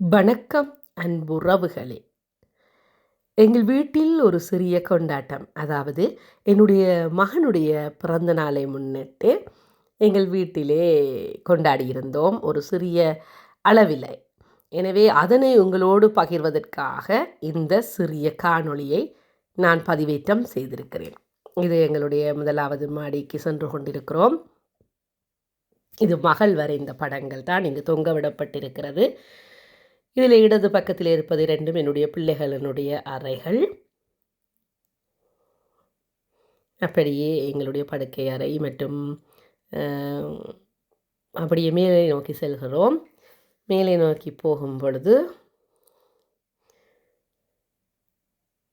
வணக்கம் அன்புறவுகளே எங்கள் வீட்டில் ஒரு சிறிய கொண்டாட்டம். அதாவது என்னுடைய மகனுடைய பிறந்த நாளை முன்னிட்டு எங்கள் வீட்டிலே கொண்டாடியிருந்தோம் ஒரு சிறிய அளவில். எனவே அதனை உங்களோடு பகிர்வதற்காக இந்த சிறிய காணொளியை நான் பதிவேற்றம் செய்திருக்கிறேன். இது எங்களுடைய முதலாவது மாடிக்கு சென்று கொண்டிருக்கிறோம். இது மகள் வரைந்த படங்கள் தான் இங்கு தொங்க விடப்பட்டிருக்கிறது. இதில் இடது பக்கத்தில் இருப்பது இரண்டும் என்னுடைய பிள்ளைகளினுடைய அறைகள். அப்படியே எங்களுடைய படுக்கை அறை மற்றும் அப்படியே மேலே நோக்கி செல்கிறோம். மேலே நோக்கி போகும் பொழுது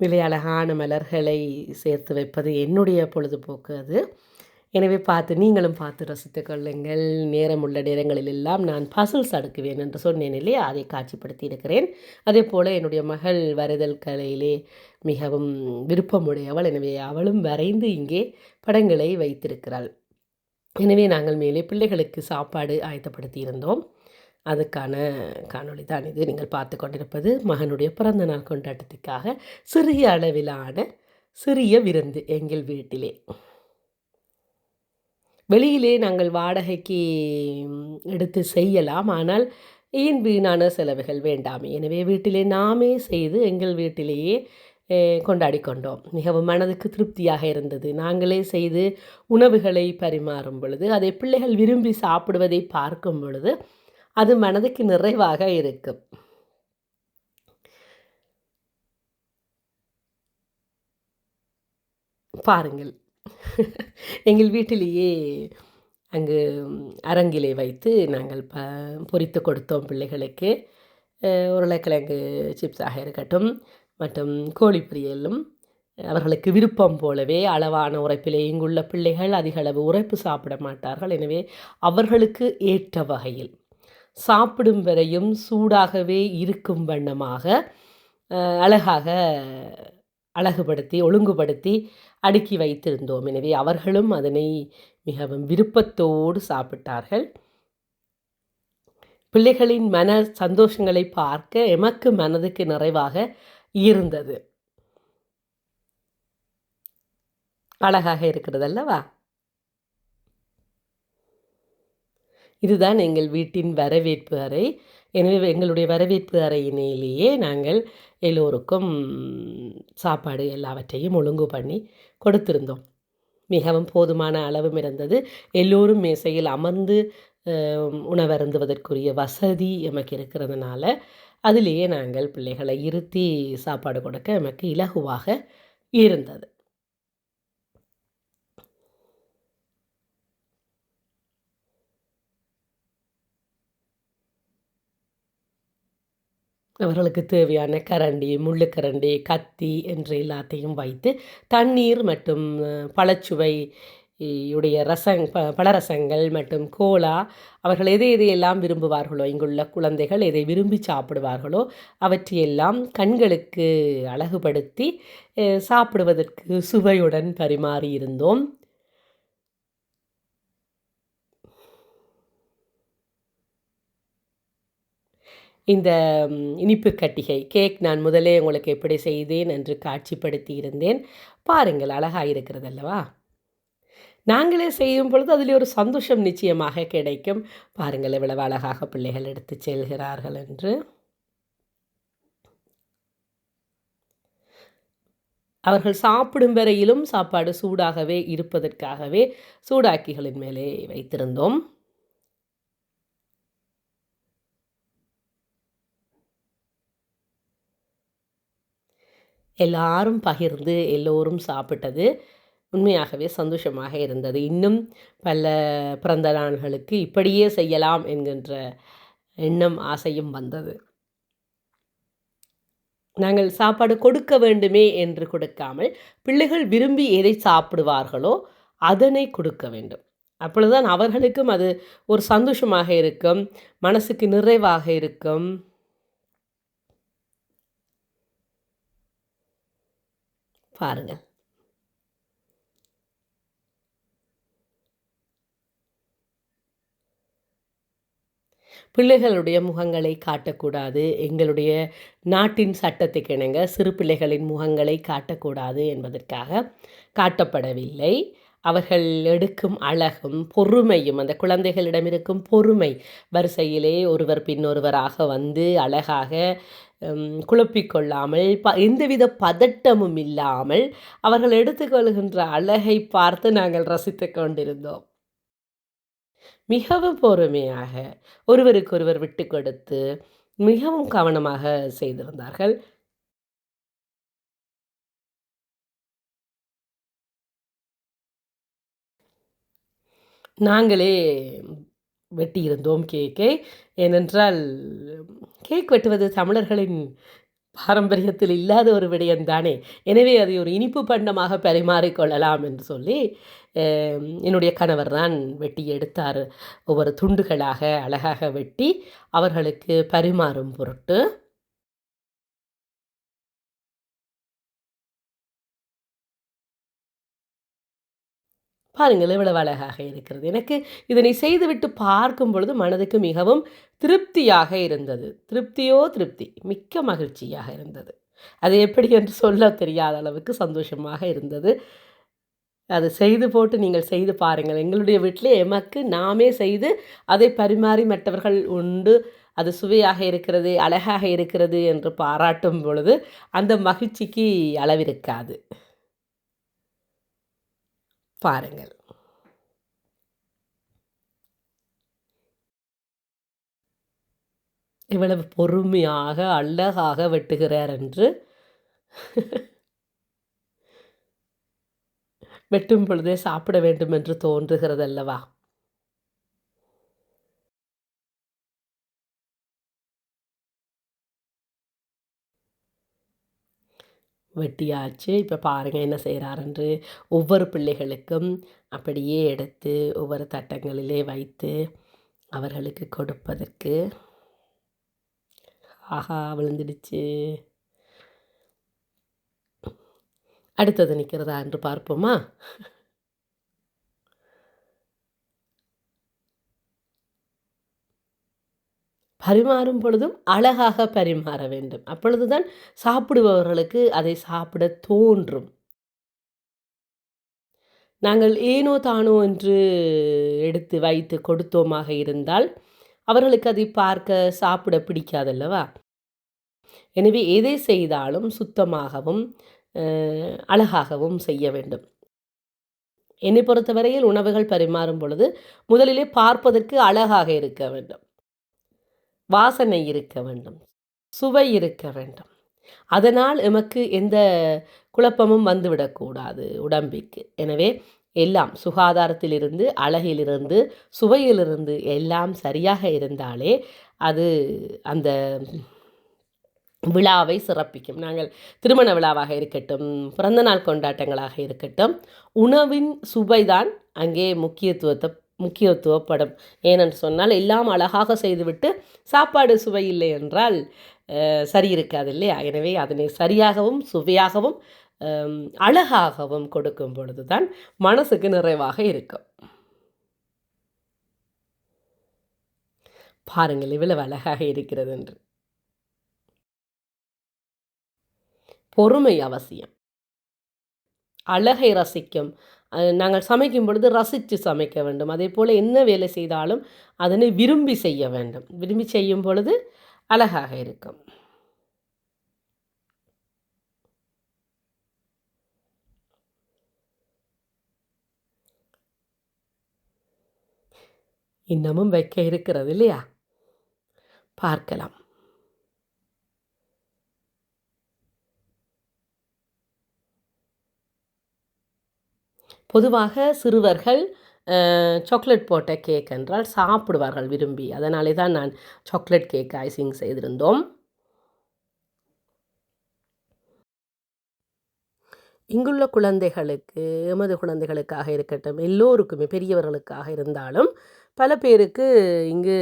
விலை அழகான மலர்களை சேர்த்து வைப்பது என்னுடைய பொழுதுபோக்கு அது. எனவே பார்த்து நீங்களும் பார்த்து ரசித்து கொள்ளுங்கள். நேரமுள்ள நேரங்களில் எல்லாம் நான் பசில்ஸ் அடுக்குவேன் என்று சொன்னேன் இல்லையா? அதை காட்சிப்படுத்தி இருக்கிறேன். அதே போல் என்னுடைய மகள் வரைதல் கலையிலே மிகவும் விருப்பமுடையவள். எனவே அவளும் வரைந்து இங்கே படங்களை வைத்திருக்கிறாள். எனவே நாங்கள் மேலே பிள்ளைகளுக்கு சாப்பாடு ஆயத்தப்படுத்தி இருந்தோம். அதுக்கான காணொளி தான் இது. நீங்கள் பார்த்து கொண்டிருப்பது மகனுடைய பிறந்த நாள் கொண்டாட்டத்துக்காக சிறிய அளவிலான சிறிய விருந்து எங்கள் வீட்டிலே. வெளியிலே நாங்கள் வாடகைக்கு எடுத்து செய்யலாம். ஆனால் ஏன் வீணான செலவுகள்? வேண்டாமே. எனவே வீட்டிலே நாமே செய்து எங்கள் வீட்டிலேயே கொண்டாடி கொண்டோம். மிகவும் மனதுக்கு திருப்தியாக இருந்தது. நாங்களே செய்து உணவுகளை பரிமாறும் பொழுது அதை பிள்ளைகள் விரும்பி சாப்பிடுவதை பார்க்கும் பொழுது அது மனதுக்கு நிறைவாக இருக்கும். பாருங்கள். எங்கள் வீட்டிலேயே அங்கு அரங்கிலே வைத்து நாங்கள் ப பொரித்து கொடுத்தோம் பிள்ளைகளுக்கு. உருளைக்கிழங்கு சிப்ஸாக இருக்கட்டும் மற்றும் கோழி பொரியலும். அவர்களுக்கு விருப்பம் போலவே அளவான உரைப்பிலே இங்குள்ள பிள்ளைகள் அதிக அளவு உரைப்பு சாப்பிட மாட்டார்கள். எனவே அவர்களுக்கு ஏற்ற வகையில் சாப்பிடும் வரையும் சூடாகவே இருக்கும் வண்ணமாக அழகாக அழகுபடுத்தி ஒழுங்குபடுத்தி அடுக்கி வைத்திருந்தோம். எனவே அவர்களும் அதனை மிகவும் விருப்பத்தோடு சாப்பிட்டார்கள். பிள்ளைகளின் மன சந்தோஷங்களை பார்க்க எமக்கு மனதுக்கு நிறைவாக இருந்தது. அழகாக இருக்கிறது அல்லவா இதுதான் எங்கள் வீட்டின் வரவேற்பு அறை. எனவே எங்களுடைய வரவேற்பு அறையினிலேயே நாங்கள் எல்லோருக்கும் சாப்பாடு எல்லாவற்றையும் ஒழுங்கு பண்ணி கொடுத்திருந்தோம். மிகவும் போதுமான அளவும் இருந்தது எல்லோரும் மேசையில் அமர்ந்து உணவருந்துவதற்குரிய வசதி எமக்கு இருக்கிறதுனால அதிலேயே நாங்கள் பிள்ளைகளை இருத்தி சாப்பாடு கொடுக்க எமக்கு இலகுவாக இருந்தது. அவர்களுக்கு தேவையான கரண்டி முள்ளுக்கரண்டி கத்தி என்று எல்லாத்தையும் வைத்து தண்ணீர் மற்றும் பழச்சுவை உடைய ரசங் ப பழரசங்கள் மற்றும் கோலா அவர்கள் எதை எதையெல்லாம் விரும்புவார்களோ இங்குள்ள குழந்தைகள் எதை விரும்பி சாப்பிடுவார்களோ அவற்றையெல்லாம் கண்களுக்கு அழகுபடுத்தி சாப்பிடுவதற்கு சுவையுடன் பரிமாறி இருந்தோம். இந்த இனிப்பு கட்டிகை. கேக் நான் முதலே உங்களுக்கு எப்படி செய்தேன் என்று காட்சிப்படுத்தி இருந்தேன் பாருங்கள் அழகாக இருக்கிறது அல்லவா நாங்களே செய்யும் பொழுது அதில் ஒரு சந்தோஷம் நிச்சயமாக கிடைக்கும். பாருங்கள் இவ்வளவு அழகாக பிள்ளைகள் எடுத்து செல்கிறார்கள் என்று. அவர்கள் சாப்பிடும் வரையிலும் சாப்பாடு சூடாகவே இருப்பதற்காகவே சூடாக்கிகளின் மேலே வைத்திருந்தோம். எல்லாரும் பகிர்ந்து எல்லோரும் சாப்பிட்டது உண்மையாகவே சந்தோஷமாக இருந்தது. இன்னும் பல பிறந்த நாள்களுக்கு இப்படியே செய்யலாம் என்கின்ற எண்ணம் ஆசையும் வந்தது. நாங்கள் சாப்பாடு கொடுக்க வேண்டுமே என்று கொடுக்காமல் பிள்ளைகள் விரும்பி எதை சாப்பிடுவார்களோ அதனை கொடுக்க வேண்டும். அப்பொழுதுதான் அவர்களுக்கும் அது ஒரு சந்தோஷமாக இருக்கும் மனசுக்கு நிறைவாக இருக்கும். பாருங்கள் பிள்ளைகளுடைய முகங்களை காட்டக்கூடாது. எங்களுடைய நாட்டின் சட்டத்துக்கு இணங்க சிறு பிள்ளைகளின் முகங்களை காட்டக்கூடாது என்பதற்காக காட்டப்படவில்லை. அவர்கள் எடுக்கும் அழகும் பொறுமையும் அந்த குழந்தைகளிடம் இருக்கும் பொறுமை வரிசையிலே ஒருவர் பின்னொருவராக வந்து அழகாக குழப்பிக்கொள்ளாமல் ப எந்தவித பதட்டமும் இல்லாமல் அவர்கள் எடுத்துக்கொள்கின்ற அழகை பார்த்து நாங்கள் ரசித்து கொண்டிருந்தோம். மிகவும் பொறுமையாக ஒருவருக்கொருவர் விட்டு கொடுத்து மிகவும் கவனமாக செய்திருந்தார்கள் நாங்களே வெட்டியிருந்தோம் கேக்கை. ஏனென்றால் கேக் வெட்டுவது தமிழர்களின் பாரம்பரியத்தில் இல்லாத ஒரு விடயம்தானே எனவே அதை ஒரு இனிப்பு பண்டமாக பரிமாறிக்கொள்ளலாம் என்று சொல்லி என்னுடைய கணவர் தான் வெட்டி எடுத்தார். ஒவ்வொரு துண்டுகளாக அழகாக வெட்டி அவர்களுக்கு பரிமாறும் பொருட்டு பாருங்கள் இவ்வளவு அழகாக இருக்கிறது. எனக்கு இதனை செய்துவிட்டு பார்க்கும் பொழுது மனதுக்கு மிகவும் திருப்தியாக இருந்தது. திருப்தியோ திருப்தி? மிக்க மகிழ்ச்சியாக இருந்தது. அது எப்படி என்று சொல்ல தெரியாத அளவுக்கு சந்தோஷமாக இருந்தது. அது செய்து போட்டு நீங்கள் செய்து பாருங்கள். எங்களுடைய வீட்டிலே எமக்கு நாமே செய்து அதை பரிமாறி மற்றவர்கள் உண்டு. அது சுவையாக இருக்கிறது அழகாக இருக்கிறது என்று பாராட்டும் பொழுது அந்த மகிழ்ச்சிக்கு அளவிருக்காது. பாருங்கள். இவ்வளவு பொறுமையாக அழகாக வெட்டுகிறார் என்று வெட்டும் பொழுதே சாப்பிட வேண்டும் என்று தோன்றுகிறது அல்லவா வெட்டியாச்சு. இப்போ பாருங்கள் என்ன செய்கிறாருன்று ஒவ்வொரு பிள்ளைகளுக்கும் அப்படியே எடுத்து ஒவ்வொரு தட்டங்களிலே வைத்து அவர்களுக்கு கொடுப்பதற்கு ஆஹா விழுந்துடுச்சு. அடுத்தது நிற்கிறதா என்று பார்ப்போமா? பரிமாறும் பொழுதும் அழகாக பரிமாற வேண்டும். அப்பொழுதுதான் சாப்பிடுபவர்களுக்கு அதை சாப்பிட தோன்றும். நாங்கள் ஏனோ தானோ என்று எடுத்து வைத்து கொடுத்தோமாக இருந்தால் அவர்களுக்கு அதை பார்க்க சாப்பிட பிடிக்காதல்லவா? எனவே எதை செய்தாலும் சுத்தமாகவும் அழகாகவும் செய்ய வேண்டும். என்னை பொறுத்தவரையில் உணவுகள் பரிமாறும் பொழுது முதலிலே பார்ப்பதற்கு அழகாக இருக்க வேண்டும். வாசனை இருக்க வேண்டும் சுவை இருக்க வேண்டும். அதனால் எமக்கு எந்த குழப்பமும் வந்துவிடக்கூடாது உடம்பிற்கு. எனவே எல்லாம் சுகாதாரத்திலிருந்து அழகிலிருந்து சுவையிலிருந்து எல்லாம் சரியாக இருந்தாலே அது அந்த விழாவை சிறப்பிக்கும். நாங்கள் திருமண விழாவாக இருக்கட்டும் பிறந்தநாள் கொண்டாட்டங்களாக இருக்கட்டும் உணவின் சுவைதான் அங்கே முக்கியத்துவத்தை முக்கியத்துவப்படும். ஏனென்று சொன்னால் எல்லாம் அழகாக செய்துவிட்டு சாப்பாடு சுவை இல்லை என்றால் சரி இருக்காது இல்லையா? எனவே அதனை சரியாகவும் சுவையாகவும் அழகாகவும் கொடுக்கும் பொழுது தான் மனசுக்கு நிறைவாக இருக்கும். பாருங்கள் இவ்வளவு அழகாக இருக்கிறது என்று. பொறுமை அவசியம். அழகை ரசிக்கும் நாங்கள் சமைக்கும் பொழுது ரசித்து சமைக்க வேண்டும். அதே போல் என்ன வேலை செய்தாலும் அதனை விரும்பி செய்ய வேண்டும். விரும்பி செய்யும் பொழுது அழகாக இருக்கும். இன்னமும் வைக்க இருக்கிறது இல்லையா? பார்க்கலாம். பொதுவாக சிறுவர்கள் சாக்லேட் போட்ட கேக் என்றால் சாப்பிடுவார்கள் விரும்பி. அதனாலே தான் நான் சாக்லேட் கேக் ஐசிங் செய்திருந்தோம். இங்குள்ள குழந்தைகளுக்கு எமது குழந்தைகளுக்காக இருக்கட்டும் எல்லோருக்குமே பெரியவர்களுக்காக இருந்தாலும் பல பேருக்கு இங்கு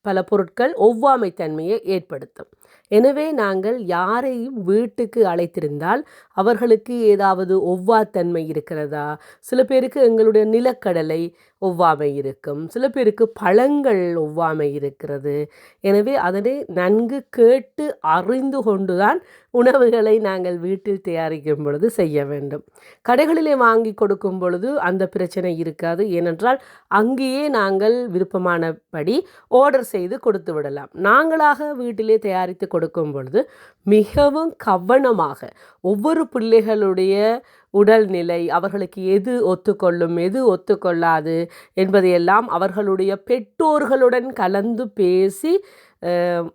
பல பொருட்கள் ஒவ்வாமை தன்மையை ஏற்படுத்தும். எனவே நாங்கள் யாரையும் வீட்டுக்கு அழைத்திருந்தால் அவர்களுக்கு ஏதாவது ஒவ்வாத்தன்மை இருக்கிறதா? சில பேருக்கு எங்களுடைய நிலக்கடலை ஒவ்வாமை இருக்கும். சில பேருக்கு பழங்கள் ஒவ்வாமை இருக்கிறது. எனவே அதனை நன்கு கேட்டு அறிந்து கொண்டுதான் உணவுகளை நாங்கள் வீட்டில் தயாரிக்கும் பொழுது செய்ய வேண்டும். கடைகளிலே வாங்கி கொடுக்கும் பொழுது அந்த பிரச்சனை இருக்காது. ஏனென்றால் அங்கேயே நாங்கள் விருப்பமானபடி ஆர்டர் செய்து கொடுத்து விடலாம். நாங்களாக வீட்டிலே தயாரித்து கொடுக்கும் பொழுது மிகவும் கவனமாக ஒவ்வொரு பிள்ளைகளுடைய உடல்நிலை அவர்களுக்கு எது ஒத்துக்கொள்ளும் எது ஒத்துக்கொள்ளாது என்பதையெல்லாம் அவர்களுடைய பெற்றோர்களுடன் கலந்து பேசி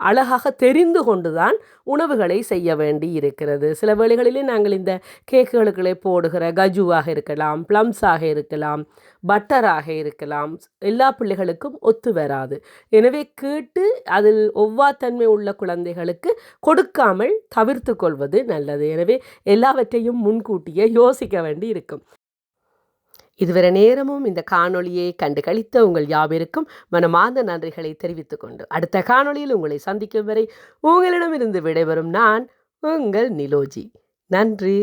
அழகாக தெரிந்து கொண்டுதான் உணவுகளை செய்ய வேண்டி இருக்கிறது. சில வேளைகளிலே நாங்கள் இந்த கேக்குகளுக்களை போடுகிற கஜுவாக இருக்கலாம் ப்ளம்ஸாக இருக்கலாம் பட்டராக இருக்கலாம் எல்லா பிள்ளைகளுக்கும் ஒத்து வராது. எனவே கேட்டு அதில் ஒவ்வாத்தன்மை உள்ள குழந்தைகளுக்கு கொடுக்காமல் தவிர்த்து கொள்வது நல்லது. எனவே எல்லாவற்றையும் முன்கூட்டியே யோசிக்க வேண்டி இருக்கும். இதுவரை நேரமும் இந்த காணொளியை கண்டு கழித்த உங்கள் யாவருக்கும் மனமார்ந்த நன்றிகளை தெரிவித்துக் கொண்டு அடுத்த காணொளியில் உங்களை சந்திக்கும் வரை உங்களிடமிருந்து விடைபெறும் நான் உங்கள் நிலோஜி. நன்றி.